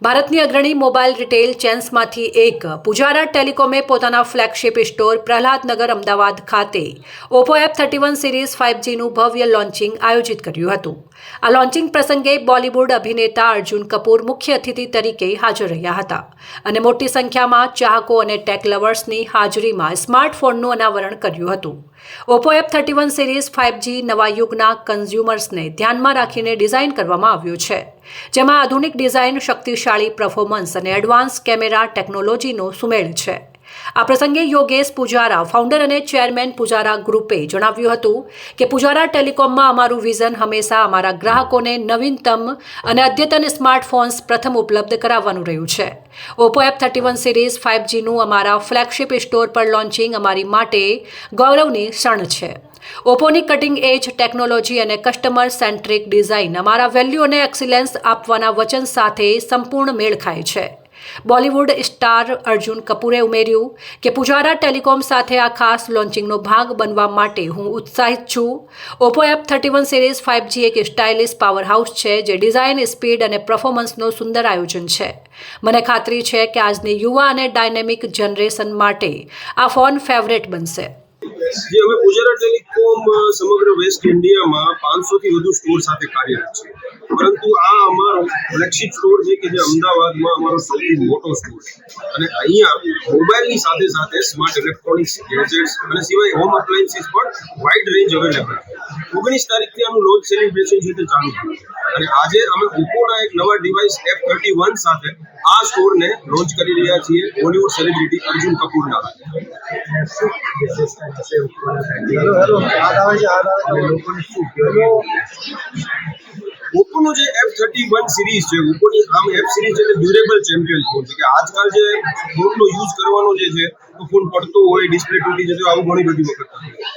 ભારતની અગ્રણી mobile retail ચેન્સમાંથી એક. પુજારા ટેલિકોમે પોતાના ફ્લેગશિપ સ્ટોર પ્રહલાદનગર અમદાવાદ ખાતે Oppo F thirty one series ફાઇવજીનું ભવ્ય લોન્ચિંગ આયોજિત કર્યું હતું. આ લોન્ચિંગ પ્રસંગે બોલિવૂડ અભિનેતા અર્જુન કપૂર મુખ્ય અતિથિ તરીકે હાજર રહ્યા હતા અને મોટી સંખ્યામાં ચાહકો અને ટેક લવર્સની હાજરીમાં સ્માર્ટફોનનું અનાવરણ કર્યું હતું. Oppo F thirty one series five G નવા યુગના કન્ઝ્યુમર્સને ધ્યાનમાં રાખીને ડિઝાઇન કરવામાં આવ્યું છે. જેમાં આધુનિક ડિઝાઇન, શક્તિશાળી પરફોર્મન્સ અને એડવાન્સ કેમેરા ટેકનોલોજીનો સુમેળ છે. આ પ્રસંગે યોગેશ પુજારા ફાઉન્ડર અને ચેરમેન પુજારા ગ્રુપે જણાવ્યું હતું કે પુજારા ટેલિકોમમાં અમારું વિઝન હંમેશા અમારા ગ્રાહકોને નવીનતમ અને અદ્યતન સ્માર્ટફોન્સ પ્રથમ ઉપલબ્ધ કરાવવાનું રહ્યું છે. Oppo F thirty one series ફાઇવજીનું અમારા ફ્લેગશિપ સ્ટોર પર લોન્ચિંગ અમારી માટે ગૌરવની ક્ષણ છે. ઓપ્પોની કટિંગ એજ, ટેકનોલોજી અને કસ્ટમર સેન્ટ્રિક ડિઝાઇન અમારા વેલ્યુ અને એક્સિલન્સ આપવાના વચન સાથે સંપૂર્ણ મેળ ખાય છે. બોલિવૂડ સ્ટાર અર્જુન કપૂરે ઉમેર્યું કે પુજારા ટેલિકોમ સાથે આ ખાસ લોન્ચિંગનો ભાગ બનવા માટે હું ઉત્સાહિત છું. Oppo F thirty one series five G એક સ્ટાઇલિશ પાવર હાઉસ છે જે ડિઝાઇન, સ્પીડ અને પર્ફોમન્સનું સુંદર આયોજન છે. મને ખાતરી છે કે આજની યુવા અને ડાયનેમિક જનરેશન માટે આ ફોન ફેવરેટ બનશે. જે હવે ગુજરાત ટેલિકોમ સમગ્ર વેસ્ટ ઇન્ડિયામાં પાંચસો થી વધુ સ્ટોર સાથે કાર્યરત છે. પરંતુ ફ્લેગશિપ સ્ટોર છે કે જે અમદાવાદમાં અમારો સૌથી મોટો સ્ટોર છે. અને અહીંયા મોબાઈલની સાથે સાથે સ્માર્ટ ઇલેક્ટ્રોનિક્સ ગેજેટ્સ અને સિવાય હોમ અપ્લાયન્સીસ પણ વાઇડ રેન્જ અવેલેબલ છે. ઓગણીસ તારીખથી આનું લોન્ચ સેલિબ્રેશન છે તે ચાલુ છે. અને આજે અમે ઓપ્પોના એક નવા ડિવાઇસ એફ થર્ટી વન સાથે આ સ્ટોરને લોન્ચ કરી રહ્યા છીએ બોલિવૂડ સેલિબ્રિટી અર્જુન કપૂરના હાથે. ઓપ્પોનું જે એફ થર્ટી વન સિરીઝ છે ઓપ્પોની આમ એફ સિરીઝ એટલે ડ્યુરેબલ ચેમ્પિયન ફોન છે. કે આજકાલ જે ફોનનો યુઝ કરવાનો જે છે, તો ફોન પડતો હોય ડિસ્પ્લે તૂટી જતો આવું ઘણી બધી વખત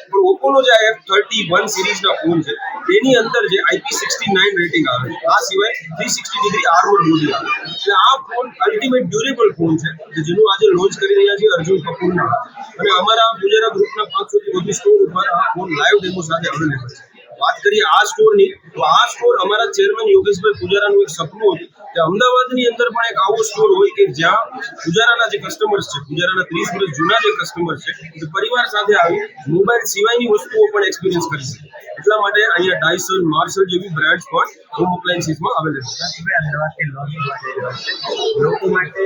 પણ ઓપ્પોનો જે એફ થર્ટી વન સિરીઝના ફોન છે, તેની અંદર જે આઈપી સિક્સટી નાઇન રેટિંગ આવે છે. આ સિવાય three sixty degree armour body આવે એટલે આ ફોન અલ્ટિમેટ ડ્યુરેબલ ફોન છે, કે જેનું આજે લોન્ચ કરી રહ્યા છે અર્જુન કપૂરના અને અમારા પુજારા ગ્રુપના પાંચસોથી વધુ સ્ટોર ઉપર આ ફોન લાઈવ ડેમો સાથે અવેલેબલ છે. વાત કરીએ આ સ્ટોરની તો આ સ્ટોર અમારા ચેરમેન યોગેશભાઈ પુજારાનું એક સપનું હતું કે અમદાવાદની અંદર પણ એક આવો સ્ટોર હોય કે જ્યાં પુજારાના જે કસ્ટમર્સ છે પુજારાના ત્રીસ વર્ષ જૂના જે કસ્ટમર છે તે પરિવાર સાથે આવી મોબાઈલ સિવાયની વસ્તુઓ પણ એક્સપિરિયન્સ કરી શકે. એટલા માટે અહીંયા ડાયસન માર્શલ જેવી બ્રાન્ડ્સ પણ હોમ અપ્લાયન્સીસમાં અવેલેબલ છે. લોકો માટે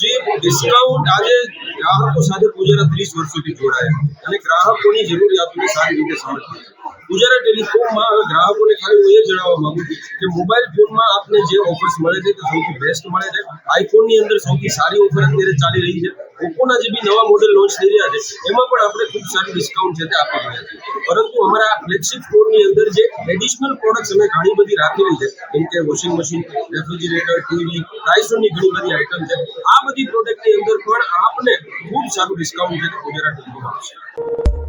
જે ડિસ્કાઉન્ટ આજે ગ્રાહકો સાથે પૂજારા ત્રીસ વર્ષોથી જોડાયા અને ગ્રાહકોની જરૂરિયાતોને સારી રીતે સમજે પૂજારા ટેલિકોમમાં હવે ગ્રાહકોને ખાલી હું એ જણાવવા માંગુ છું કે મોબાઈલ ફોનમાં આપને જે ઓફર્સ મળે છે તે સૌથી બેસ્ટ મળે છે. આઈફોનની અંદર સૌથી સારી ઓફર અત્યારે ચાલી રહી છે. ઓપ્પોના જે બી નવા મોડેલ લોન્ચ થઈ રહ્યા છે, એમાં પણ આપણે ખૂબ સારું ડિસ્કાઉન્ટ છે તે આપી રહ્યા છીએ. પરંતુ અમારા ફ્લેગશિપ સ્ટોરની અંદર જે એડિશનલ પ્રોડક્ટ્સ અમે ઘણી બધી રાખેલી છે, જેમ કે વોશિંગ મશીન રેફ્રિજરેટર ટીવી રાઇસોની ઘણી બધી આઇટમ છે. આ બધી પ્રોડક્ટની અંદર પણ આપને ખૂબ સારું ડિસ્કાઉન્ટ છે ગુજરાત ટેલિકોમ આપશે